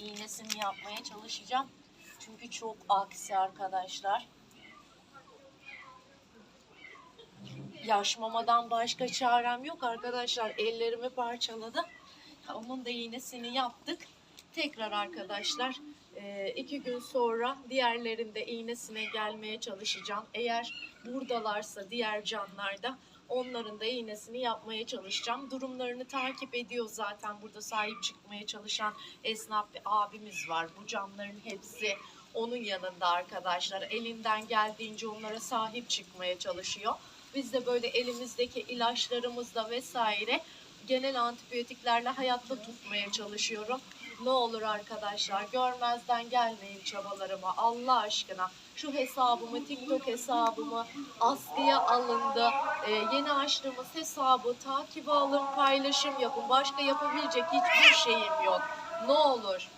iğnesini yapmaya çalışacağım. Çünkü çok aksi arkadaşlar. Yaş mamadan başka çarem yok arkadaşlar. Ellerimi parçaladı. Onun da iğnesini yaptık. Tekrar arkadaşlar e, iki gün sonra diğerlerinde iğnesine gelmeye çalışacağım. Eğer buradalarsa diğer canlarda onların da iğnesini yapmaya çalışacağım. Durumlarını takip ediyor zaten burada sahip çıkmaya çalışan esnaf bir abimiz var. Bu canların hepsi onun yanında arkadaşlar. Elinden geldiğince onlara sahip çıkmaya çalışıyor. Biz de böyle elimizdeki ilaçlarımızla vesaire genel antibiyotiklerle hayatta tutmaya çalışıyorum. Ne olur arkadaşlar görmezden gelmeyin çabalarıma Allah aşkına. Şu hesabımı, TikTok hesabımı askıya alındı. Ee, yeni açtığımız hesabı takibe alın, paylaşım yapın. Başka yapabilecek hiçbir şeyim yok. Ne olur